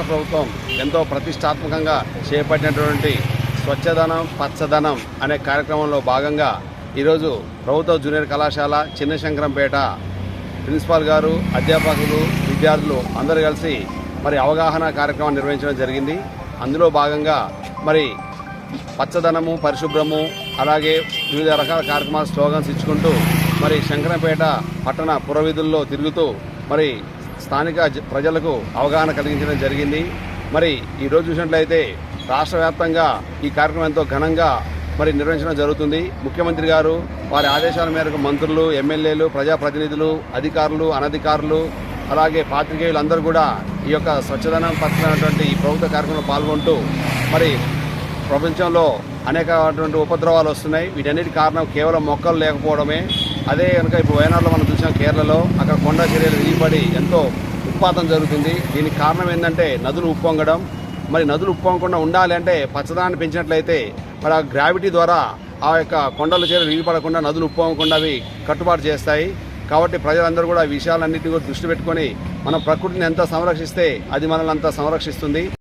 రాష్ట్ర ప్రభుత్వం ఎంతో ప్రతిష్టాత్మకంగా చేపట్టినటువంటి స్వచ్ఛదనం పచ్చదనం అనే కార్యక్రమంలో భాగంగా ఈరోజు ప్రభుత్వ జూనియర్ కళాశాల చిన్నశంకరంపేట ప్రిన్సిపాల్ గారు అధ్యాపకులు విద్యార్థులు అందరూ కలిసి మరి అవగాహన కార్యక్రమం నిర్వహించడం జరిగింది. అందులో భాగంగా మరి పచ్చదనము పరిశుభ్రము అలాగే వివిధ రకాల కార్యక్రమాలు స్లోగన్స్ ఇచ్చుకుంటూ మరి శంకరంపేట పట్టణ పురవీధుల్లో తిరుగుతూ మరి స్థానిక జ- ప్రజలకు అవగాహన కలిగించడం జరిగింది. మరి ఈరోజు చూసినట్లయితే రాష్ట్ర వ్యాప్తంగా ఈ కార్యక్రమం ఎంతో ఘనంగా మరి నిర్వహించడం జరుగుతుంది. ముఖ్యమంత్రి గారు వారి ఆదేశాల మేరకు మంత్రులు ఎమ్మెల్యేలు ప్రజాప్రతినిధులు అధికారులు అనధికారులు అలాగే పాత్రికేయులు అందరూ కూడా ఈ యొక్క స్వచ్ఛదనం పరచినటువంటి ఈ ప్రభుత్వ కార్యక్రమంలో పాల్గొంటూ మరి ప్రపంచంలో అనేకటువంటి ఉపద్రవాలు వస్తున్నాయి. వీటన్నిటి కారణం కేవలం మొక్కలు లేకపోవడమే. అదే కనుక ఇప్పుడు వయనాడులో మనం చూసాం కేరళలో అక్కడ కొండ చర్యలు విరిగిపడి ఎంతో ఉత్పాతం జరుగుతుంది. దీనికి కారణం ఏంటంటే నదులు ఉప్పొంగడం. మరి నదులు ఉప్పొంగకుండా ఉండాలి అంటే పచ్చదనాన్ని పెంచినట్లయితే మరి ఆ గ్రావిటీ ద్వారా ఆ యొక్క కొండల చర్యలు విరిగిపడకుండా నదులు ఉప్పొంగకుండా అవి కట్టుబాటు చేస్తాయి. కాబట్టి ప్రజలందరూ కూడా ఈ విషయాలన్నింటినీ కూడా దృష్టి పెట్టుకొని మనం ప్రకృతిని ఎంత సంరక్షిస్తే అది మనల్ని అంత సంరక్షిస్తుంది.